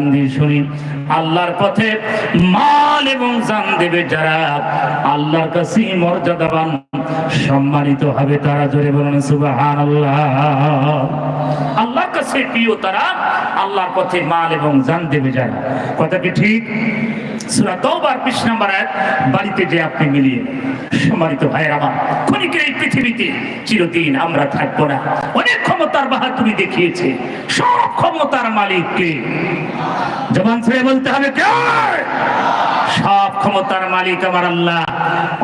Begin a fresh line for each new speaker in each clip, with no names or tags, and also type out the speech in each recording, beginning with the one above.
কান দিয়ে শুনি আল্লাহর পথে মাল এবং জান দেবে যারা। আল্লাহর কাছে মর্যাদাবান সম্মানিত হবে তারা। জোরে বলেন আল্লাহ আল্লাহর কাছে প্রিয় তারা, আল্লাহর পথে মাল এবং জান দেবে যারা। কথা কি ঠিক? সুরা দেখিয়েছে, সব ক্ষমতার মালিককে। জবান ছেড়ে বলতে হবে কে? সব ক্ষমতার মালিক আমার আল্লাহ।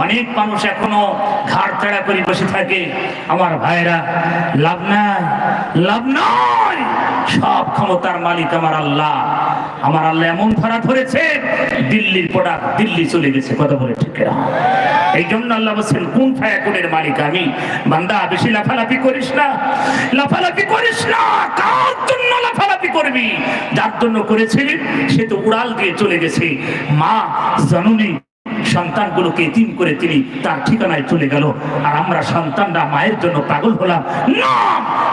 অনেক মানুষ এখনও ঘাড় তেড়া করে বসে থাকে। আমার ভাইরা লাভ নাই, লাভ নয় সব ক্ষমতার মালিক আমার আল্লাহ। আমার আল্লাহ এমন ধরা ধরেছে, দিল্লির প্রোডাক্ট দিল্লি চলে গেছে, কথা বলে ঠিক এই জন্য আল্লাহ বলছেন, কোন ফায়াকুনের মালিক আমি? বান্দা, বেশি লাফালাফি করিস না। লাফালাফি করিস না? কার জন্য লাফালাফি করবি? যার জন্য করেছিলি সে তো উড়াল দিয়ে চলে গেছে। মা, জননী সন্তানগুলোকে তিন করে তিনি তার ঠিকানায় চলে গেল। আর আমরা সন্তানরা মায়ের জন্য পাগল হলাম। না,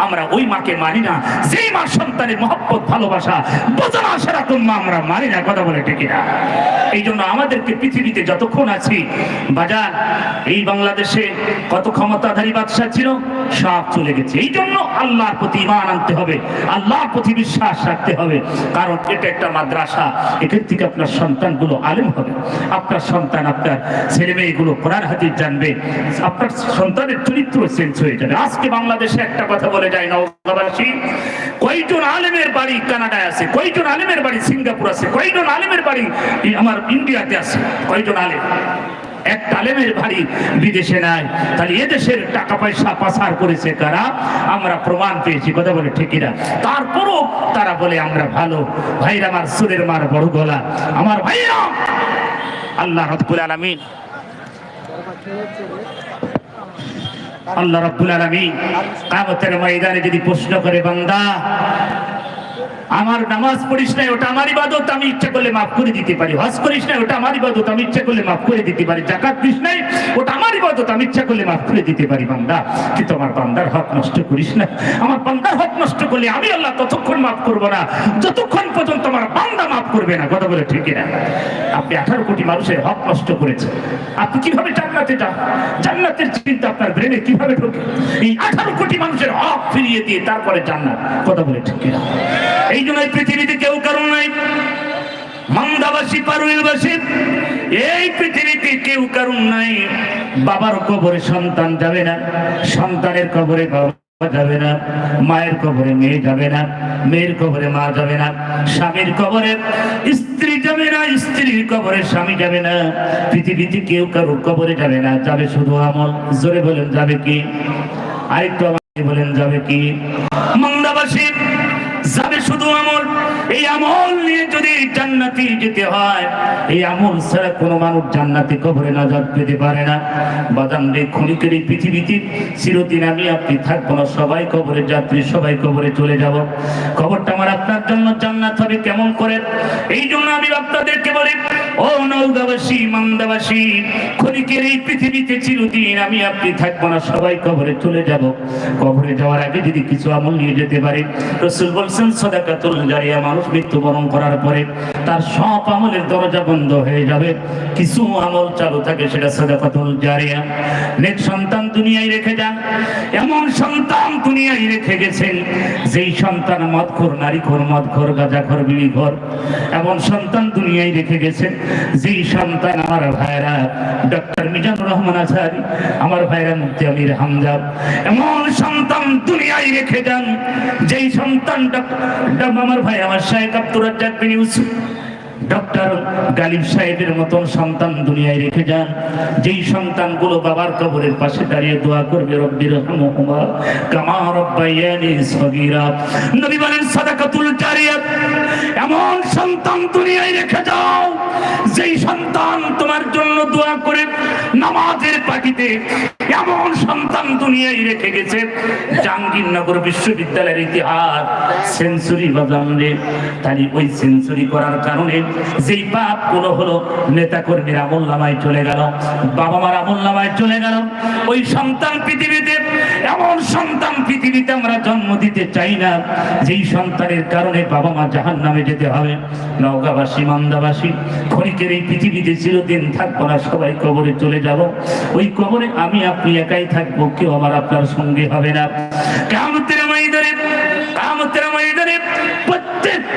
আমরা ওই মাকে মানি না। যেই মা সন্তানের মহব্বত, ভালোবাসা বোঝানো সেরকম মা আমরা মানি না, কথা বলে ঠিক না। এই জন্য আমাদেরকে পৃথিবীতে যতক্ষণ আছি, বাজার, এই বাংলাদেশে কত ক্ষমতাধারী বাদশাহ ছিল, সব চলে গেছে। এই জন্য আল্লাহর প্রতি ইমান আনতে হবে, আল্লাহর প্রতি বিশ্বাস রাখতে হবে। কারণ এটা একটা মাদ্রাসা, এখান থেকে আপনার সন্তানগুলো আলেম হবে। আপনার সন্তান আপনার ছেলে মেয়েগুলো কোরআন হাদিস জানবে, আপনার সন্তানের চরিত্র চেঞ্জ হয়ে যাবে। আজকে বাংলাদেশে একটা কথা বলে যায় নওগাঁবাসী কয়জন আলেমের বাড়ি কানাডায় আছে? কয়জন আলেমের বাড়ি সিঙ্গাপুর আছে? কয়জন আলেমের বাড়ি আমার ইন্ডিয়াতে আছে? কয়জন আলেম? এক তালেমের বাড়ি বিদেশে নাই। তাহলে এদেশের টাকা পয়সা পাচার করেছে কারা? আমরা প্রমাণ পেয়েছি, কথা বলে ঠিকই না তারপরও তারা বলে, আমরা ভালো। ভাইরা, আমার সুরের মার বড় গলা। আমার ভাইরা আল্লাহ রব্বুল আলামিন। আল্লাহ রব্বুল আলামিন কিয়ামতের ময়দানে যদি প্রশ্ন করে বান্দা আমার নামাজ পড়িস না ওটা আমার ইবাদত, আমি ইচ্ছা করলে মাফ করে দিতে পারি। হজ করিস না ওটা আমার ইবাদত, আমি ইচ্ছা করলে মাফ করে দিতে পারি। জাকাত দিস নাই, ওটা আমার ইবাদত, আমি ইচ্ছা করলে মাফ করে দিতে পারি, বান্দা। কিন্তু আমার বান্দার হক নষ্ট করিস না। আমার বান্দার হক নষ্ট করলে আমি আল্লাহ ততক্ষণ মাফ করব না। যতক্ষণ পর্যন্ত আমার বান্দা মাফ করবে না, কথা বলে ঠিকই না আপনি আঠারো কোটি মানুষের হক নষ্ট করেছেন। আপনি কীভাবে জান্নাতে যান? জান্নাতের চিন্তা আপনার ব্রেনে কীভাবে ঢোকে? এই আঠারো কোটি মানুষের হক ফিরিয়ে দিয়ে তারপরে জান্নাত, কথা বলে ঠিকই না এই নাই। পৃথিবীতে কেউ কারণ নাই। বাবার কবরে সন্তান যাবে না, সন্তানের কবরে বাবা যাবে না, মায়ের কবরে মেয়ে যাবে না, মেয়ের কবরে মা যাবে না, স্বামীর কবরে স্ত্রী যাবে না, স্ত্রীর কবরে স্বামী যাবে না। পৃথিবীতে কেউ কবরে যাবে না, যাবে শুধু আমল। জোরে বলেন, যাবে কি? আরেকটু বলেন, যাবে কি? মন্দাবাসী যাবে শুধু আমল। এই আমল নিয়ে যদি জান্নাতি যেতে হয়, এই আমল ছাড়া কোনো মানুষ জান্নাতি কবরে নাজাত পেতে পারে না। বাদাম রে ক্ষণিকের এই পৃথিবীতে চিরদিন আমি আপনি থাকব না, সবাই কবরে যাত্রী, সবাই কবরে চলে যাব। কবরটা আমার আপনার জন্য জান্নাত হবে কেমন করে? এই জন্য আমি আপনাদেরকে বলি ও নৌদাবাসী মান্দাবাসী এই পৃথিবীতে আমি আপনি থাকব না, সবাই কবরে চলে যাব। কবরে যাওয়ার আগে যদি কিছু আমল নিয়ে যেতে পারে, রসুল বলছেন, সদাকাতুল জারিয়া, মানুষ মৃত্যুবরণ করার পরে তার সব আমলের দরজা বন্ধ হয়ে যাবে। কিছু আমল চালু থাকে, সেটা সদাকাতুল জারিয়া। নেক সন্তান দুনিয়ায় রেখে যান। এমন সন্তান দুনিয়ায় রেখে গেছেন, যেই সন্তান মদখোর, নারীখোর, মদখোর, গাঁজাখোর, বিড়িখোর, এমন সন্তান দুনিয়ায় রেখে গেছেন, যেই সন্তান আমার ভাইরা ডক্টর মিজানুর রহমান আচারি আমার ভাইরা মুক্তি আমির হামজা, এমন সন্তান দুনিয়ায় রেখে যান, যেই সন্তান আমার ভাই, আমার শাহেক আব্দুর রাজ্জাক বিন ইউসুফ ডক্টর গালিব সাহেবের মতন সন্তান দুনিয়ায় রেখে যান। যেই সন্তানগুলো বাবার কবরের পাশে দাঁড়িয়ে দোয়া করবে রব্বির রহমা কামা রব্বাইয়ানি সগীরা। নবী বলেন, সাদাকাতুল জারিয়াত এমন সন্তান দুনিয়ায় রেখে যাও, যেই সন্তান দোয়া করে নামাজের পাটিতে এমন সন্তান দুনিয়ায় রেখে গেছে, জাহাঙ্গীরনগর বিশ্ববিদ্যালয়ের ইতিহাস সেঞ্চুরি বাজান রে। তাই ওই সেঞ্চুরি করার কারণে যেই পাপগুলো হলো নেতা কর্মীর আমল নামায় চলে গেল বাবা মার আমল নামায় চলে গেল। ওই সন্তান পৃথিবীতে এমন সন্তান পৃথিবীতে আমরা জন্ম দিতে চাই না, যেই সন্তানের কারণে বাবা মা জাহান নামে যেতে হবে। নওগাঁবাসী, মন্দাবাসী ক্ষণিকের এই পৃথিবীতে চিরদিন থাকব না। সবাই কবরে চলে যাব। ওই কবরে আমি, আপনি একাই থাকব, কেউ আমার আপনার সঙ্গে হবে না। কামতের ময়দানে কামতের ময়দানে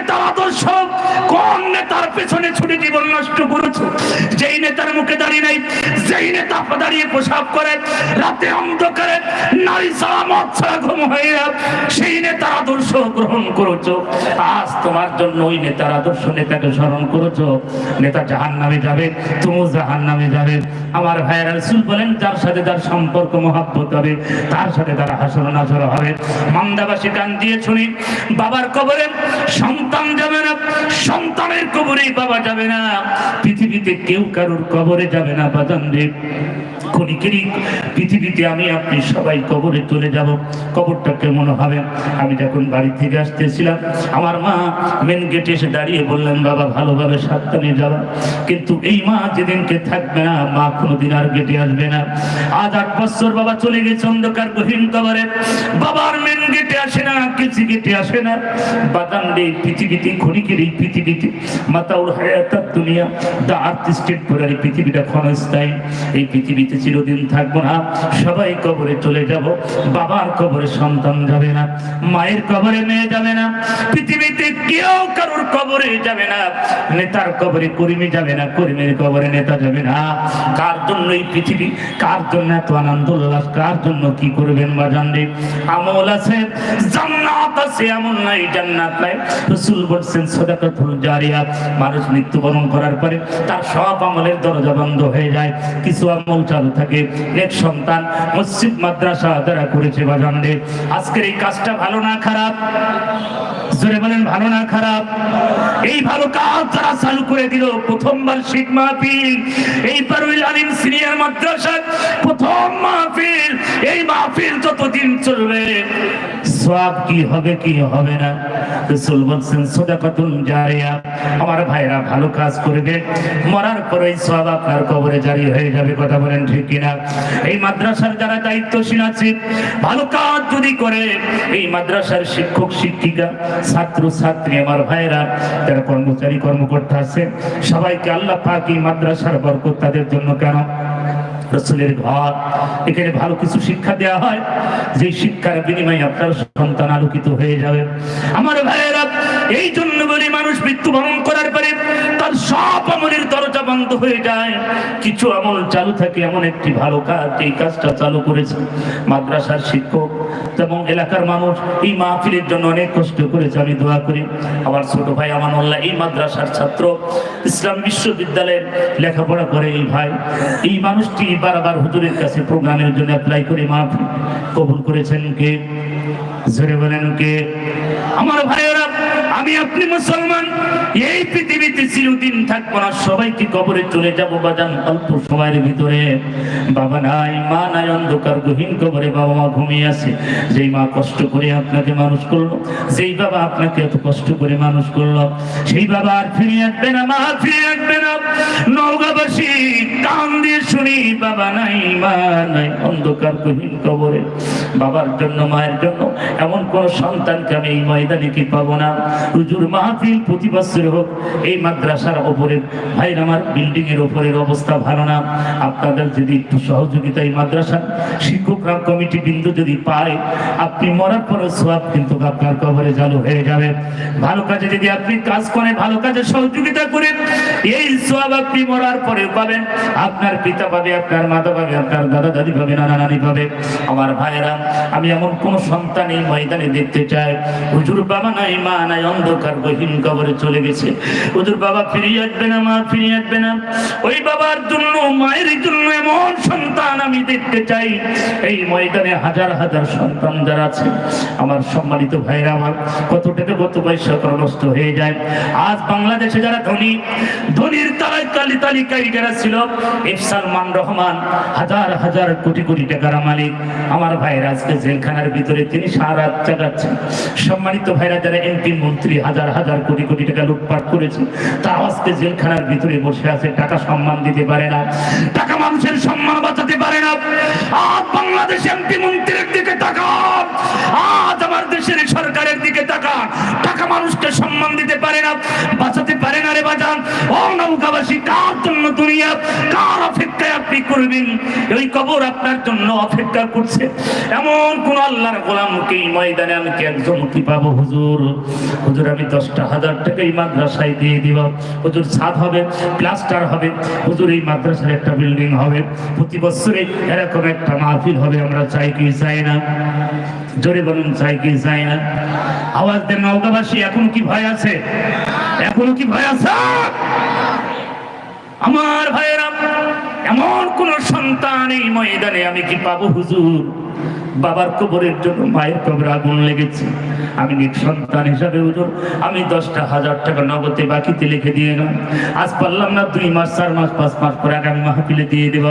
নেতার আদর্শ, কোন নেতার পেছনে ছুটে জীবন নষ্ট করেছে? যেই নেতার মুখে দাঁড়িয়ে নাই, যেই নেতা দাঁড়িয়ে প্রসাব করে, রাতে অন্ধকারে নারী ছাড়া ছাড়া ঘুম হয়ে সেই নেতার আদর্শ গ্রহণ করেছ। আজ তোমার জন্য ওই নেতার আদর্শ নেতাকে স্মরণ করেছ। নেতা জাহান নামে যাবে, তুমিও জাহান নামে যাবে। আমার ভাইয়ের রাসূল বলেন, যার সাথে যার সম্পর্ক, মহাব্বত হবে, তার সাথে তার হাসর নাসর হবে। মান্দাবাসী কান দিয়ে শুনি, বাবার কবরে সন্তান যাবে না, সন্তানের কবরে বাবা যাবে না, পৃথিবীতে কেউ কারোর কবরে যাবে না রে। ক্ষণিকেরই পৃথিবীতে আমি আপনি সবাই কবরে চলে যাব, কবরটা কেমন হবে? আমি যখন বাড়ি থেকে আসতেছিলাম, আমার মা মেন গেটে এসে দাঁড়িয়ে বললেন, বাবা, ভালোভাবে সাবধানে যাবা কিন্তু এই মা যেদিনকে থাকবে না, মা কোনোদিন আর গেটে আসবে না। আজ আট বছর বাবা চলে গেছে অন্ধকার গহীন কবরে। বাবার মেন আসে না কিছু আসে না। বাদান রে পৃথিবীতে ক্ষণিকের এই পৃথিবীতে। মাতাউল হায়াতার দুনিয়া, দা আর্থ স্টেট করে এই পৃথিবীটা ক্ষণস্থায়ী। এই পৃথিবীতে চিরদিন থাকব না। সবাই কবরে চলে যাব। বাবার কবরে সন্তান যাবে না। মায়ের কবরে মেয়ে যাবে না। পৃথিবীতে কেউ কারোর কবরে যাবে না। নেতার কবরে কর্মী যাবে না। কর্মীর কবরে নেতা যাবে না। কার জন্য এই পৃথিবী? কার জন্য এত আনন্দ উল্লাস? কার জন্য কি করবেন বা জানবে আমল আছে। জান্নাত আছে, এমন নাই, জান্নাত নাই। রসুল বলছেন, সদাকাতুল জারিয়া মানুষ মৃত্যুবরণ করার পরে তার সব আমলের দরজা বন্ধ হয়ে যায়। কিছু আমল চালু থাকে। এক সন্তান মসজিদ, মাদ্রাসা যারা করেছে বা আজকের এই কাজটা ভালো না খারাপ? জোরে বলেন, ভালো না খারাপ? এই ভালো কাজ যারা চালু করে দিল, প্রথমবার শিখ মাহফিল এই পারুল আলিম সিনিয়র মাদ্রাসার প্রথম মাহফিল। এই মাহফিল যতদিন চলবে সব কি হবে কি হবে না? রসুল বলছেন সদাকাতুন জারিয়া। আমার ভাইরা ভালো কাজ করবে। মরার পরে সব আপনার কবরে জারি হয়ে যাবে, কথা বলেন ঠিক কিনা? এই মাদ্রাসার যারা দায়িত্বশীল আছে, ভালো কাজ যদি করে, এই মাদ্রাসার শিক্ষক, শিক্ষিকা, ছাত্র, ছাত্রী, আমার ভাইরা, যারা কর্মচারী, কর্মকর্তা আছে, সবাইকে আল্লাহ পাক এই মাদ্রাসার বরকত তাদের জন্য কেন? রসুলের ঘর। এখানে ভালো কিছু শিক্ষা দেওয়া হয়। যে শিক্ষার বিনিময়ে আপনার সন্তান আলোকিত হয়ে যাবে। আমার ভাইয়েরা, এই জন্য বলি মানুষ মৃত্যুবরণ করার পরে তার সব আমলের দরজা বন্ধ হয়ে যায়। কিছু আমল চালু থাকে, এমন একটি ভালো কাজ, এই কাজটা চালু করেছে মাদ্রাসার শিক্ষক এবং এলাকার মানুষ। এই মাহফিলের জন্য অনেক কষ্ট করেছে, আমি দোয়া করি। আমার ছোট ভাই আমানুল্লাহ, এই মাদ্রাসার ছাত্র। ইসলাম বিশ্ববিদ্যালয়ের লেখাপড়া করে এই ভাই। এই মানুষটি বারবার হুজুরের কাছে প্রোগ্রামের জন্য অ্যাপ্লাই করি মাফ কবুল করেছেন কে? জোরে বলেন কে? আমার ভাইয়েরা, আমি আপনি মুসলমান থাকব না, সবাইকে কবরে চলে যাব বাজান অল্প সময়ের ভিতরে। বাবা নাই, মা নাই, অন্ধকার গহীন কবরে বাবা মা ঘুমিয়ে আছে। যেই মা কষ্ট করে আপনাকে মানুষ করল, যেই বাবা আপনাকে এত কষ্ট করে মানুষ করল, সেই বাবা আর ফিরে আসবে না, মা ফিরে আসবে না। নৌকাবাসী কান দিয়ে শুনি, বাবা নাই, মা নাই, অন্ধকার গহীন কবরে। বাবার জন্য, মায়ের জন্য এমন কোন সন্তানকে আমি এই ময়দানে কি পাবো না? রুজুর মাহফিল প্রতি বছর হোক, এই মাদ্রাসার ওপরের ভাই আমার বিল্ডিং এর ওপরের অবস্থা ভালো না। আপনাদের যদি একটু সহযোগিতা এই মাদ্রাসার শিক্ষকরা, কমিটি বিন্দু যদি পায়, আপনি মরার পরে সব কিন্তু আপনার কবরে চালু হয়ে যাবে। ভালো কাজে যদি আপনি কাজ করেন, ভালো কাজে সহযোগিতা করেন, এই সব আপনি মরার পরে পাবেন। আপনার পিতা পাবে আপনার মাতা পাবে আপনার দাদা দাদি পাবে নানা নানি পাবে আমার ভাইরা আমি এমন কোন সন্তান এই ময়দানে দেখতে চাই। হুজুর বাবা নাই, মা নাই, অন্ধকার গহীন কবরে চলে গেছে। হুজুর বাবা ফিরিয়ে আসবে না, মা ফিরিয়ে আসবে না। ওই বাবার জন্য, মায়ের জন্য এমন সন্তান আমি দেখতে চাই। এই ময়দানে হাজার হাজার সন্তান যারা আছে, আমার সম্মানিত ভাইরা আমার কত টাকা, কত পয়সা নষ্ট হয়ে যায়। আজ বাংলাদেশে যারা ধনী, ধনীর তালায় তালি তালিকায় যারা ছিল ইফসালমান রহমান, হাজার হাজার কোটি কোটি টাকার মালিক। আমার ভাইরা আজকে জেলখানার ভিতরে তিনি সারা রাত চাগাচ্ছেন সম্মানিত ভাইরা যারা এমপি মন্ত্রী, হাজার হাজার কোটি কোটি টাকা লুটপাট করেছে তারা আজকে জেলখানার ভিতরে বসে আছে, টাকা সম্মান দিতে পারে না, টাকা মানুষের সম্মান বাঁচাতে পারে না। আজ বাংলাদেশ এমপি মন্ত্রীর দিকে তাকান আজ আমার দেশের সরকারের দিকে তাকান টাকা মানুষকে সম্মান দিতে পারে না, বাঁচাতে বাজান। ও কার জন্য দুনিয়া। কার অপেক্ষায় আপনি করবেন? ওই কবর আপনার জন্য অপেক্ষা করছে। এমন কোন আল্লাহর গোলামকে এই ময়দানে? আমি কি একজন কি পাবো, হুজুর? হুজুর, আমি দশটা হাজার টাকা এই মাদ্রাসায় দিয়ে দিব। হুজুর, ছাদ হবে, প্লাস্টার হবে। হুজুর, এই মাদ্রাসার একটা বিল্ডিং হবে। প্রতি বছরে এরকম একটা মাহফিল হবে। আমরা চাই কি চাই না? জোরে বলুন, চাই কি চাই না? আওয়াজ দেন নৌকাবাসী এখন কি ভয় আছে? এখনও কি ভয় আছে? আমার ভাইয়েরা, এমন কোন সন্তান এই ময়দানে আমি কি পাবো হুজুর? বাবার কবরের জন্য মায়ের কবরে আগুন লেগেছে। আমি নিজ সন্তান হিসাবে হুজুর আমি দশটা হাজার টাকা নগদে বাকিতে লিখে দিয়ে গেলাম। আজ পারলাম না দুই মাস চার মাস পাঁচ মাস পরে আগামী মাহফিলে দিয়ে দেব।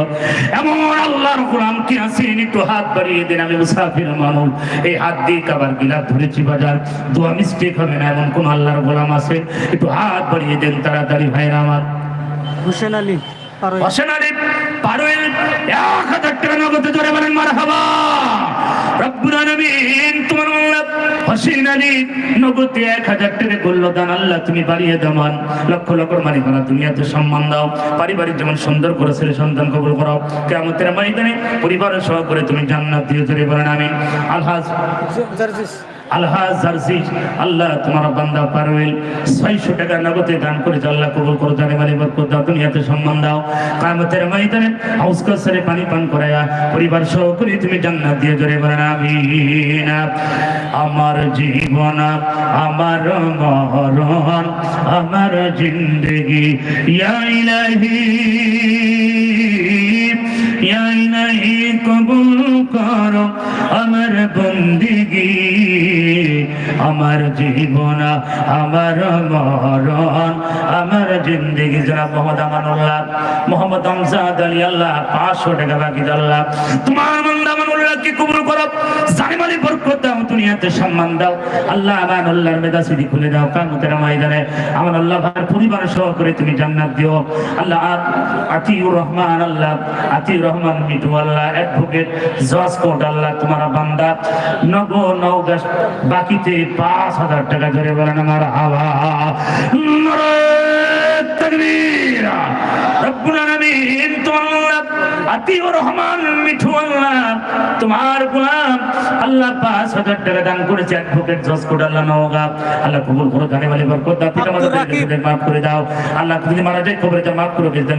এমন আল্লাহর গোলাম কি আছেন? একটু হাত বাড়িয়ে দেন আমি মুসাফির মানুষ। এই হাত দিয়ে কাবার গিলাপ ধরেছি বাজার। দোয়া মিস্টেক হবে না এমন কোন আল্লাহর গোলাম আছে? একটু হাত বাড়িয়ে দেন তাড়াতাড়ি ভাইরা আমার।
হোসেন আলী
হোসেন আলী পারুল এক হাজার টাকা নগদে ধরে বলেন মার হাবা রব্বুল তোমার আলী নগদে এক হাজার টাকা দান আল্লাহ তুমি দামান লক্ষ লক্ষ সম্মান দাও। পারিবারিক যেমন সুন্দর করে পরিবারের তুমি জান্নাত দিয়ে আমি আলহাজ আল্লাহ তোমার বান্দা পারবেল ছয়শো টাকা নগদে দান আল্লাহ করো জানে বরকত দাও, দুনিয়াতে সম্মান দাও। কামতের ময়দানে হাউস পানি পান পরিবার তুমি জান্নাত দিয়ে আমার জীবন, আমার মরণ, আমার জিন্দগি, ইয়া ইলাহি ইয়া ইলাহি কবুল করো। আমার বন্দিগি আমার জীবন, আমার মরণ, আমার জিন্দগি জনাব মোহাম্মদ আমানুল্লাহ। মোহাম্মদ আমজাদ আলী আল্লাহ, পাঁচশো টাকা বাকি আল্লাহ। তোমার আনন্দ আমানুল্লাহকে কবুল করো। জালিম বরকত দাও, দুনিয়াতে সম্মান দাও। আল্লাহ আমানুল্লাহর মেধা সিদ্ধি খুলে দাও, কামতের ময়দানে। আমার আল্লাহ ভাইয়ের পরিবার সহ করে তুমি জান্নাত দিও। আল্লাহ আতিউর রহমান, আল্লাহ আতিউর রহমান মিটু আল্লাহ অ্যাডভোকেট জজ কোর্ট, আল্লাহ তোমার বান্দা। নগ নৌগাছ বাকিতে পাঁচ হাজার টাকা ধরে বলেন আমার হাওয়া তকবীর। রব্বুল আলামিন তোমার আতিউর রহমান মিঠু আল্লাহ তোমার গোলাম আল্লাহ পাঁচ হাজার টাকা দান করেছে অ্যাডভোকেট জজ কোড আল্লাহ নওগা। আল্লাহ কবুল করো জানে বলে বরকত দাও। পিতা মাতা মাফ করে দাও। আল্লাহ যদি মারা যায় কবরে মাফ করে দিতে